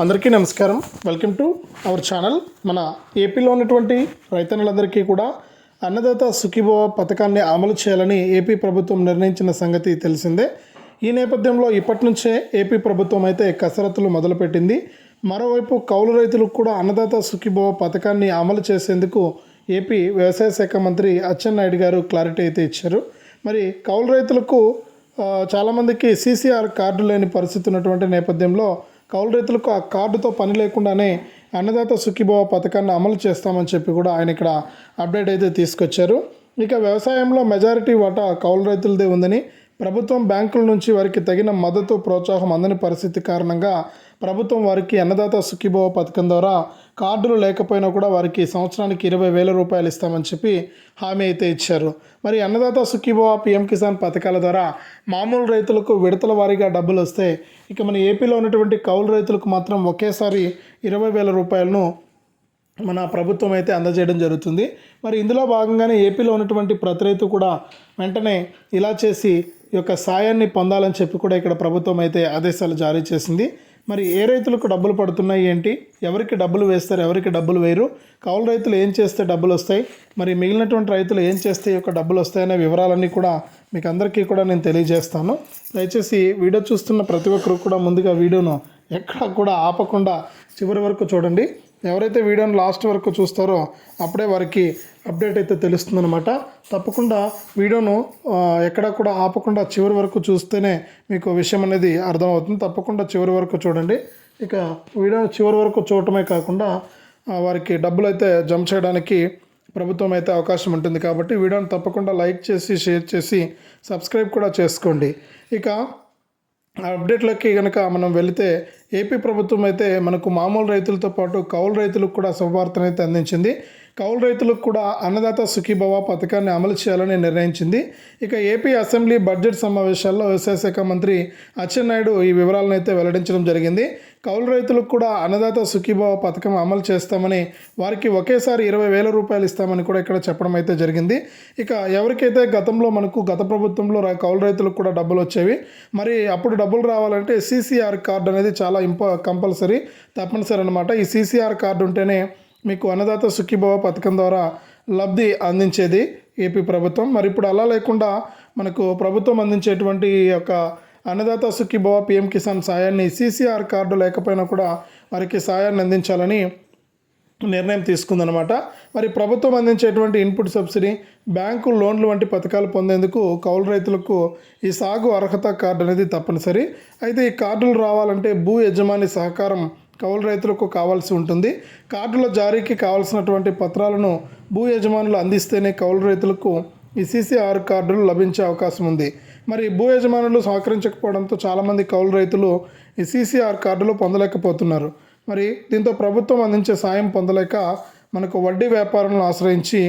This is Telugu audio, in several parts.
అందరికీ నమస్కారం. వెల్కమ్ టు అవర్ ఛానల్ మన ఏపీలో ఉన్నటువంటి రైతన్నులందరికీ కూడా అన్నదాత సుఖీభవ పథకాన్ని అమలు చేయాలని ఏపీ ప్రభుత్వం నిర్ణయించిన సంగతి తెలిసిందే. ఈ నేపథ్యంలో ఇప్పటి నుంచే ఏపీ ప్రభుత్వం అయితే కసరత్తులు మొదలుపెట్టింది. మరోవైపు కౌలు రైతులకు కూడా అన్నదాత సుఖీభవ పథకాన్ని అమలు చేసేందుకు ఏపీ వ్యవసాయ శాఖ మంత్రి అచ్చెన్నాయుడు గారు క్లారిటీ అయితే ఇచ్చారు. మరి కౌలు రైతులకు చాలామందికి సీసీఆర్ కార్డు లేని పరిస్థితి ఉన్నటువంటి నేపథ్యంలో కౌలు రైతులకు ఆ కార్డుతో పని లేకుండానే అన్నదాత సుఖీభవ పథకాన్ని అమలు చేస్తామని చెప్పి కూడా ఆయన ఇక్కడ అప్డేట్ అయితే తీసుకొచ్చారు. ఇక వ్యవసాయంలో మెజారిటీ వాటా కౌలు రైతులదే ఉందని ప్రభుత్వం బ్యాంకుల నుంచి వారికి తగిన మద్దతు ప్రోత్సాహం అందని పరిస్థితి కారణంగా ప్రభుత్వం వారికి అన్నదాత సుఖీభవ పథకం ద్వారా కార్డులు లేకపోయినా కూడా వారికి సంవత్సరానికి ఇరవై వేల రూపాయలు ఇస్తామని చెప్పి హామీ అయితే ఇచ్చారు. మరి అన్నదాత సుఖీభవ పిఎం కిసాన్ పథకాల ద్వారా మామూలు రైతులకు విడతల వారీగా డబ్బులు వస్తే ఇక మన ఏపీలో ఉన్నటువంటి కౌలు రైతులకు మాత్రం ఒకేసారి ఇరవై వేల రూపాయలను మన ప్రభుత్వం అయితే అందజేయడం జరుగుతుంది. మరి ఇందులో భాగంగానే ఏపీలో ఉన్నటువంటి ప్రతి రైతు కూడా వెంటనే ఇలా చేసి ఈ యొక్క సాయాన్ని పొందాలని చెప్పి కూడా ఇక్కడ ప్రభుత్వం అయితే ఆదేశాలు జారీ చేసింది. మరి ఏ రైతులకు డబ్బులు పడుతున్నాయి ఏంటి? ఎవరికి డబ్బులు వేస్తారు? ఎవరికి డబ్బులు వేయరు? కౌలు రైతులు ఏం చేస్తే డబ్బులు వస్తాయి? మరి మిగిలినటువంటి రైతులు ఏం చేస్తే యొక్క డబ్బులు వస్తాయనే వివరాలన్నీ కూడా మీకు అందరికీ కూడా నేను తెలియజేస్తాను. దయచేసి వీడియో చూస్తున్న ప్రతి ఒక్కరు కూడా ముందుగా వీడియోను ఎక్కడ కూడా ఆపకుండా చివరి వరకు చూడండి. ఎవరైతే వీడియోని లాస్ట్ వరకు చూస్తారో అప్పుడే వారికి అప్డేట్ అయితే తెలుస్తుందనమాట తప్పకుండా వీడియోను ఎక్కడా కూడా ఆపకుండా చివరి వరకు చూస్తేనే మీకు విషయం అనేది అర్థమవుతుంది. తప్పకుండా చివరి వరకు చూడండి. ఇక వీడియో చివరి వరకు చూడటమే కాకుండా వారికి డబ్బులు అయితే జమ చేయడానికి ప్రభుత్వం అయితే అవకాశం ఉంటుంది కాబట్టి వీడియోని తప్పకుండా లైక్ చేసి షేర్ చేసి సబ్స్క్రైబ్ కూడా చేసుకోండి. ఇక ఆ అప్డేట్లకి కనుక మనం వెళితే ఏపీ ప్రభుత్వం అయితే మనకు మామూలు రైతులతో పాటు కౌలు రైతులకు కూడా శుభవార్తనైతే అందించింది. కౌలు రైతులకు కూడా అన్నదాత సుఖీభవ పథకాన్ని అమలు చేయాలని నిర్ణయించింది. ఇక ఏపీ అసెంబ్లీ బడ్జెట్ సమావేశాల్లో వ్యవసాయ శాఖ మంత్రి అచ్చెన్నాయుడు ఈ వివరాలను అయితే వెల్లడించడం జరిగింది. కౌలు రైతులకు కూడా అన్నదాత సుఖీభవ పథకం అమలు చేస్తామని వారికి ఒకేసారి ఇరవై వేల రూపాయలు ఇస్తామని కూడా ఇక్కడ చెప్పడం అయితే జరిగింది. ఇక ఎవరికైతే గతంలో మనకు గత ప్రభుత్వంలో కౌలు రైతులకు కూడా డబ్బులు వచ్చేవి మరి అప్పుడు డబ్బులు రావాలంటే సీసీఆర్ కార్డు అనేది చాలా ఇంప కంపల్సరీ తప్పనిసరి అనమాట ఈ సీసీఆర్ కార్డు ఉంటేనే మీకు అన్నదాత సుఖీభవ పథకం ద్వారా లబ్ధి అందించేది ఏపీ ప్రభుత్వం. మరి ఇప్పుడు అలా లేకుండా మనకు ప్రభుత్వం అందించేటువంటి ఈ యొక్క అన్నదాత సుఖీభవ పిఎం కిసాన్ సాయాన్ని సీసీఆర్ కార్డు లేకపోయినా కూడా వారికి సాయాన్ని అందించాలని నిర్ణయం తీసుకుందనమాట మరి ప్రభుత్వం అందించేటువంటి ఇన్పుట్ సబ్సిడీ బ్యాంకు లోన్లు వంటి పథకాలు పొందేందుకు కౌలు రైతులకు ఈ సాగు అర్హత కార్డు అనేది తప్పనిసరి. అయితే ఈ కార్డులు రావాలంటే భూ యజమాని సహకారం కౌలు రైతులకు కావాల్సి ఉంటుంది. కార్డుల జారీకి కావాల్సినటువంటి పత్రాలను భూ యజమానులు అందిస్తేనే కౌలు రైతులకు ఈ సీసీఆర్ కార్డులు లభించే అవకాశం ఉంది. మరి భూ యజమానులు సహకరించకపోవడంతో చాలామంది కౌలు రైతులు ఈ సీసీఆర్ కార్డులు పొందలేకపోతున్నారు. మరి దీంతో ప్రభుత్వం అందించే సాయం పొందలేక మనకు వడ్డీ వ్యాపారంలో ఆశ్రయించి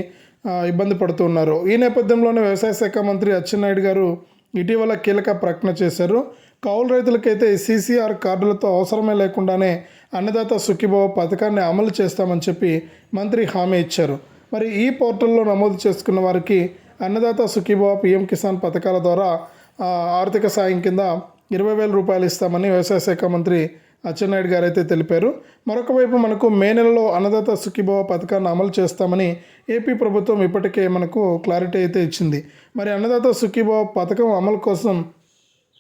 ఇబ్బంది పడుతున్నారు ఈ నేపథ్యంలోనే వ్యవసాయ శాఖ మంత్రి అచ్చెన్నాయుడు గారు ఇటీవల కీలక ప్రకటన చేశారు. కౌలు రైతులకైతే సీసీఆర్ కార్డులతో అవసరమే లేకుండానే అన్నదాత సుఖీభవ పథకాన్ని అమలు చేస్తామని చెప్పి మంత్రి హామీ ఇచ్చారు. మరి ఈ పోర్టల్లో నమోదు చేసుకున్న వారికి అన్నదాత సుఖీభవ పిఎం కిసాన్ పథకాల ద్వారా ఆర్థిక సాయం కింద ఇరవై వేల రూపాయలు ఇస్తామని వ్యవసాయ శాఖ మంత్రి అచ్చెన్నాయుడు గారు అయితే తెలిపారు. మరొక వైపు మనకు మే నెలలో అన్నదాత సుఖీభవ పథకాన్ని అమలు చేస్తామని ఏపీ ప్రభుత్వం ఇప్పటికే మనకు క్లారిటీ అయితే ఇచ్చింది. మరి అన్నదాత సుఖీభవ పథకం అమలు కోసం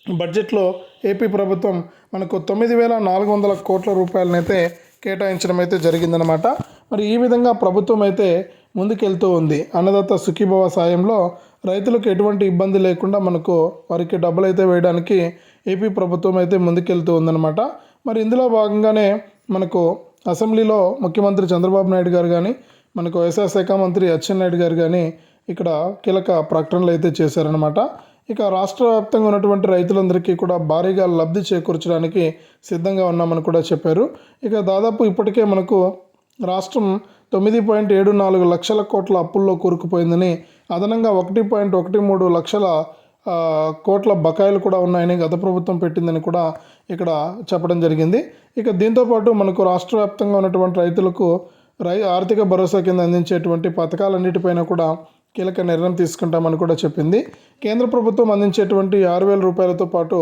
బడ్జెట్లో ఏపీ ప్రభుత్వం మనకు తొమ్మిది వేల నాలుగు వందల కోట్ల రూపాయలనైతే కేటాయించడం అయితే జరిగిందనమాట మరి ఈ విధంగా ప్రభుత్వం అయితే ముందుకెళ్తూ ఉంది. అన్నదాత సుఖీభవ సాయంలో రైతులకు ఎటువంటి ఇబ్బంది లేకుండా మనకు వారికి డబ్బులు అయితే వేయడానికి ఏపీ ప్రభుత్వం అయితే ముందుకెళ్తూ ఉందన్నమాట. మరి ఇందులో భాగంగానే మనకు అసెంబ్లీలో ముఖ్యమంత్రి చంద్రబాబు నాయుడు గారు కానీ మనకు వ్యవసాయ శాఖ మంత్రి అచ్చెన్నాయుడు గారు కానీ ఇక్కడ కీలక ప్రకటనలు అయితే చేశారనమాట ఇక రాష్ట్ర వ్యాప్తంగా ఉన్నటువంటి రైతులందరికీ కూడా భారీగా లబ్ధి చేకూర్చడానికి సిద్ధంగా ఉన్నామని కూడా చెప్పారు. ఇక దాదాపు ఇప్పటికే మనకు రాష్ట్రం తొమ్మిది పాయింట్ ఏడు నాలుగు లక్షల కోట్ల అప్పుల్లో కూరుకుపోయిందని అదనంగా ఒకటి పాయింట్ ఒకటి మూడు లక్షల కోట్ల బకాయిలు కూడా ఉన్నాయని గత ప్రభుత్వం పెట్టిందని కూడా ఇక్కడ చెప్పడం జరిగింది. ఇక దీంతోపాటు మనకు రాష్ట్ర వ్యాప్తంగా ఉన్నటువంటి రైతులకు రై ఆర్థిక భరోసా కింద అందించేటువంటి పథకాలన్నిటిపైన కూడా కీలక నిర్ణయం తీసుకుంటామని కూడా చెప్పింది. కేంద్ర ప్రభుత్వం అందించేటువంటి ఆరు వేల రూపాయలతో పాటు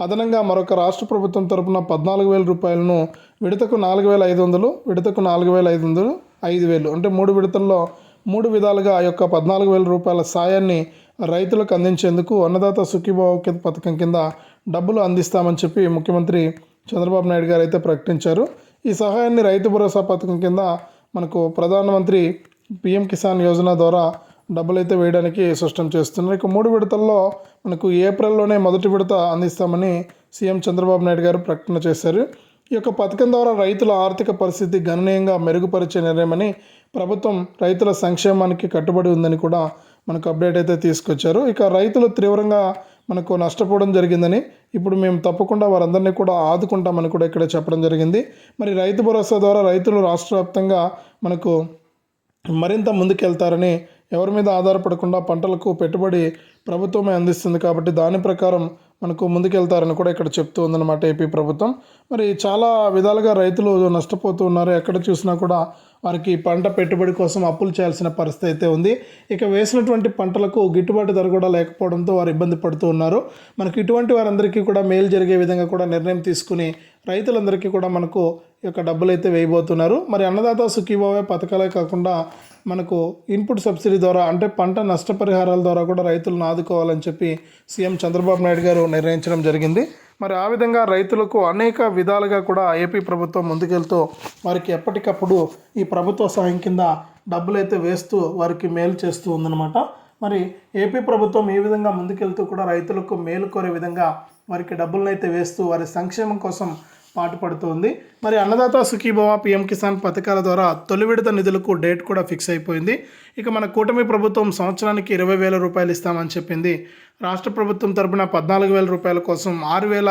అదనంగా మరొక రాష్ట్ర ప్రభుత్వం తరపున పద్నాలుగు వేల రూపాయలను విడతకు నాలుగు వేల ఐదు వందలు విడతకు నాలుగు వేల ఐదు వందలు ఐదు వేలు అంటే మూడు విడతల్లో మూడు విధాలుగా ఆ యొక్క పద్నాలుగు వేల రూపాయల సాయాన్ని రైతులకు అందించేందుకు అన్నదాత సుఖీభావ పథకం కింద డబ్బులు అందిస్తామని చెప్పి ముఖ్యమంత్రి చంద్రబాబు నాయుడు గారు అయితే ప్రకటించారు. ఈ సహాయాన్ని రైతు భరోసా పథకం కింద మనకు ప్రధానమంత్రి పిఎం కిసాన్ యోజన ద్వారా డబ్బులు అయితే వేయడానికి స్పష్టం చేస్తున్నారు. ఇక మూడు విడతల్లో మనకు ఏప్రిల్లోనే మొదటి విడత అందిస్తామని సీఎం చంద్రబాబు నాయుడు గారు ప్రకటన చేశారు. ఈ యొక్క పథకం ద్వారా రైతుల ఆర్థిక పరిస్థితి గణనీయంగా మెరుగుపరిచే నిర్ణయమని ప్రభుత్వం రైతుల సంక్షేమానికి కట్టుబడి ఉందని కూడా మనకు అప్డేట్ అయితే తీసుకొచ్చారు. ఇక రైతులు తీవ్రంగా మనకు నష్టపోవడం జరిగిందని ఇప్పుడు మేము తప్పకుండా వారందరినీ కూడా ఆదుకుంటామని కూడా ఇక్కడ చెప్పడం జరిగింది. మరి రైతు భరోసా ద్వారా రైతులు రాష్ట్ర వ్యాప్తంగా మనకు మరింత ముందుకెళ్తారని ఎవరి మీద ఆధారపడకుండా పంటలకు పెట్టుబడి ప్రభుత్వమే అందిస్తుంది కాబట్టి దాని ప్రకారం మనకు ముందుకెళ్తారని కూడా ఇక్కడ చెప్తూ ఉందన్నమాట ఏపీ ప్రభుత్వం. మరి చాలా విధాలుగా రైతులు నష్టపోతూ ఉన్నారు. ఎక్కడ చూసినా కూడా వారికి పంట పెట్టుబడి కోసం అప్పులు చేయాల్సిన పరిస్థితి అయితే ఉంది. ఇక వేసినటువంటి పంటలకు గిట్టుబాటు ధర కూడా లేకపోవడంతో వారు ఇబ్బంది పడుతూ ఉన్నారు. మనకు ఇటువంటి వారందరికీ కూడా మేలు జరిగే విధంగా కూడా నిర్ణయం తీసుకుని రైతులందరికీ కూడా మనకు యొక్క డబ్బులు అయితే వేయబోతున్నారు. మరి అన్నదాత సుఖీభావే పథకాలే కాకుండా మనకు ఇన్పుట్ సబ్సిడీ ద్వారా అంటే పంట నష్టపరిహారాల ద్వారా కూడా రైతులను ఆదుకోవాలని చెప్పి సీఎం చంద్రబాబు నాయుడు గారు నిర్ణయించడం జరిగింది. మరి ఆ విధంగా రైతులకు అనేక విధాలుగా కూడా ఏపీ ప్రభుత్వం ముందుకెళ్తూ వారికి ఎప్పటికప్పుడు ఈ ప్రభుత్వ సహాయం కింద డబ్బులు అయితే వేస్తూ వారికి మేలు చేస్తూ ఉందన్నమాట. మరి ఏపీ ప్రభుత్వం ఈ విధంగా ముందుకెళ్తూ కూడా రైతులకు మేలు కోరే విధంగా వారికి డబ్బులను అయితే వేస్తూ వారి సంక్షేమం కోసం పాటుపడుతోంది మరి అన్నదాత సుఖీభవ పిఎం కిసాన్ పథకాల ద్వారా తొలి విడత నిధులకు డేట్ కూడా ఫిక్స్ అయిపోయింది. ఇక మన కూటమి ప్రభుత్వం సంవత్సరానికి ఇరవై వేల రూపాయలు ఇస్తామని చెప్పింది. రాష్ట్ర ప్రభుత్వం తరపున పద్నాలుగు వేల రూపాయల కోసం ఆరు వేల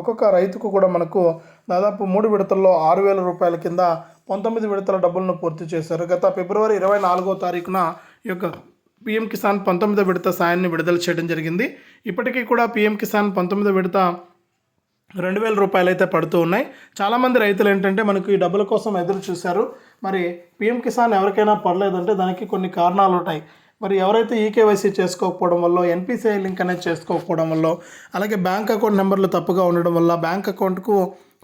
ఒక్కొక్క రైతుకు కూడా మనకు దాదాపు మూడు విడతల్లో ఆరు వేల రూపాయల కింద పంతొమ్మిది విడతల డబ్బులను పూర్తి చేశారు. గత ఫిబ్రవరి ఇరవై నాలుగో తారీఖున ఈ యొక్క పీఎం కిసాన్ పంతొమ్మిదో విడత సాయాన్ని విడుదల చేయడం జరిగింది. ఇప్పటికీ కూడా పీఎం కిసాన్ పంతొమ్మిదో విడత రెండు వేల రూపాయలు అయితే పడుతూ ఉన్నాయి. చాలామంది రైతులు ఏంటంటే మనకు ఈ డబ్బుల కోసం ఎదురు చూశారు. మరి పిఎం కిసాన్ ఎవరికైనా పడలేదంటే దానికి కొన్ని కారణాలు ఉంటాయి. మరి ఎవరైతే ఈకేవైసీ చేసుకోకపోవడం వల్ల ఎన్పిసిఐ లింక్ అనేది చేసుకోకపోవడం వల్ల అలాగే బ్యాంక్ అకౌంట్ నెంబర్లు తప్పుగా ఉండడం వల్ల బ్యాంక్ అకౌంట్కు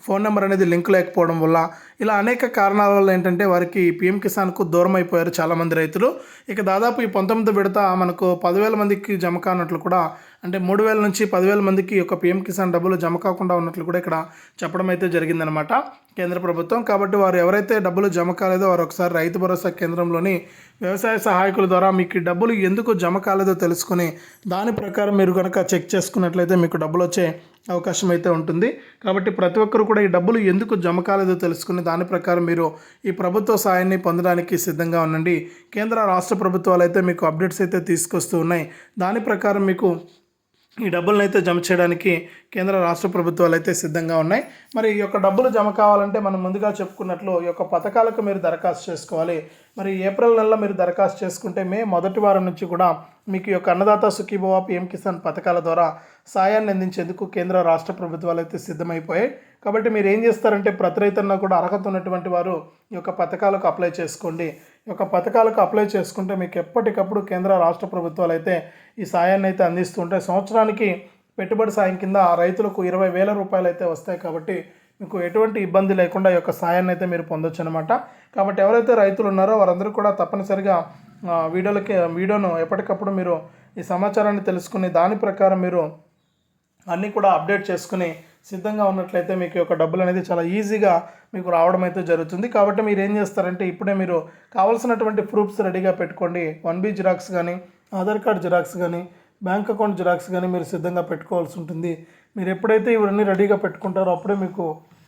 ఫోన్ నెంబర్ అనేది లింక్ లేకపోవడం వల్ల ఇలా అనేక కారణాల వల్ల ఏంటంటే వారికి పిఎం కిసాన్కు దూరం అయిపోయారు చాలామంది రైతులు. ఇక దాదాపు ఈ పంతొమ్మిది విడత మనకు పదివేల మందికి జమ కానట్లు కూడా అంటే మూడు వేల నుంచి పదివేల మందికి ఒక పిఎం కిసాన్ డబ్బులు జమ కాకుండా ఉన్నట్లు కూడా ఇక్కడ చెప్పడం అయితే జరిగిందనమాట కేంద్ర ప్రభుత్వం కాబట్టి వారు ఎవరైతే డబ్బులు జమ కాలేదో వారు ఒకసారి రైతు భరోసా కేంద్రంలోని వ్యవసాయ సహాయకుల ద్వారా మీకు డబ్బులు ఎందుకు జమ కాలేదో తెలుసుకుని దాని ప్రకారం మీరు కనుక చెక్ చేసుకున్నట్లయితే మీకు డబ్బులు వచ్చే అవకాశం అయితే ఉంటుంది. కాబట్టి ప్రతి ఒక్కరు కూడా ఈ డబ్బులు ఎందుకు జమ కాలేదో తెలుసుకుని దాని ప్రకారం మీరు ఈ ప్రభుత్వ సాయాన్ని పొందడానికి సిద్ధంగా ఉండండి. కేంద్ర రాష్ట్ర ప్రభుత్వాలు అయితే మీకు అప్డేట్స్ అయితే తీసుకొస్తూ ఉన్నాయి. దాని ప్రకారం మీకు ఈ డబ్బులను అయితే జమ చేయడానికి కేంద్ర రాష్ట్ర ప్రభుత్వాలు అయితే సిద్ధంగా ఉన్నాయి. మరి ఈ యొక్క డబ్బులు జమ కావాలంటే మనం ముందుగా చెప్పుకున్నట్లు ఈ యొక్క పథకాలకు మీరు దరఖాస్తు చేసుకోవాలి. మరి ఏప్రిల్ నెలలో మీరు దరఖాస్తు చేసుకుంటే మే మొదటి వారం నుంచి కూడా మీకు యొక్క అన్నదాత సుఖీభవ పిఎం కిసాన్ పథకాల ద్వారా సాయాన్ని అందించేందుకు కేంద్ర రాష్ట్ర ప్రభుత్వాలు అయితే సిద్ధమైపోయాయి. కాబట్టి మీరు ఏం చేస్తారంటే ప్రతి రైతన్నా కూడా అర్హత ఉన్నటువంటి వారు ఈ యొక్క పథకాలకు అప్లై చేసుకోండి. ఈ యొక్క పథకాలకు అప్లై చేసుకుంటే మీకు ఎప్పటికప్పుడు కేంద్ర రాష్ట్ర ప్రభుత్వాలు అయితే ఈ సాయాన్ని అయితే అందిస్తుంటాయి సంవత్సరానికి పెట్టుబడి సాయం కింద రైతులకు ఇరవై వేల రూపాయలు అయితే వస్తాయి కాబట్టి మీకు ఎటువంటి ఇబ్బంది లేకుండా ఈ యొక్క సాయాన్ని అయితే మీరు పొందొచ్చు అనమాట కాబట్టి ఎవరైతే రైతులు ఉన్నారో వారందరూ కూడా తప్పనిసరిగా వీడియోలకి వీడియోను ఎప్పటికప్పుడు మీరు ఈ సమాచారాన్ని తెలుసుకుని దాని ప్రకారం మీరు అన్నీ కూడా అప్డేట్ చేసుకుని సిద్ధంగా ఉన్నట్లయితే మీకు యొక్క డబ్బులు అనేది చాలా ఈజీగా మీకు రావడం అయితే జరుగుతుంది. కాబట్టి మీరు ఏం చేస్తారంటే ఇప్పుడే మీరు కావాల్సినటువంటి ప్రూఫ్స్ రెడీగా పెట్టుకోండి. వన్ బీ జిరాక్స్ కానీ ఆధార్ కార్డ్ జిరాక్స్ కానీ బ్యాంక్ అకౌంట్ జిరాక్స్ కానీ మీరు సిద్ధంగా పెట్టుకోవాల్సి ఉంటుంది. మీరు ఎప్పుడైతే ఇవన్నీ రెడీగా పెట్టుకుంటారో అప్పుడే మీకు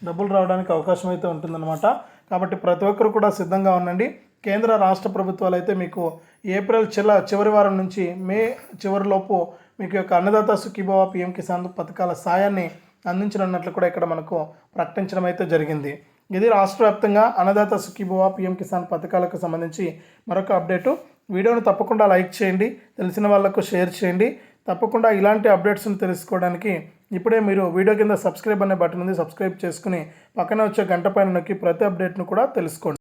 డబ్బులు రావడానికి అవకాశం అయితే ఉంటుందన్నమాట. కాబట్టి ప్రతి ఒక్కరు కూడా సిద్ధంగా ఉండండి. కేంద్ర రాష్ట్ర ప్రభుత్వాలు అయితే మీకు ఏప్రిల్ చిల చివరి వారం నుంచి మే చివరిలోపు మీకు యొక్క అన్నదాత సుఖీభావ పిఎం కిసాన్ పథకాల సాయాన్ని అందించనున్నట్లు కూడా ఇక్కడ మనకు ప్రకటించడం అయితే జరిగింది. ఇది రాష్ట్ర వ్యాప్తంగా అన్నదాత సుఖీభవ పిఎం కిసాన్ పథకాలకు సంబంధించి మరొక అప్డేటు. వీడియోను తప్పకుండా లైక్ చేయండి తెలిసిన వాళ్ళకు షేర్ చేయండి. తప్పకుండా ఇలాంటి అప్డేట్స్ని తెలుసుకోవడానికి ఇప్పుడే మీరు వీడియో కింద సబ్స్క్రైబ్ అనే బటన్ ఉంది సబ్స్క్రైబ్ చేసుకుని పక్కన వచ్చే గంట పైన నొక్కి ప్రతి అప్డేట్ను కూడా తెలుసుకోండి.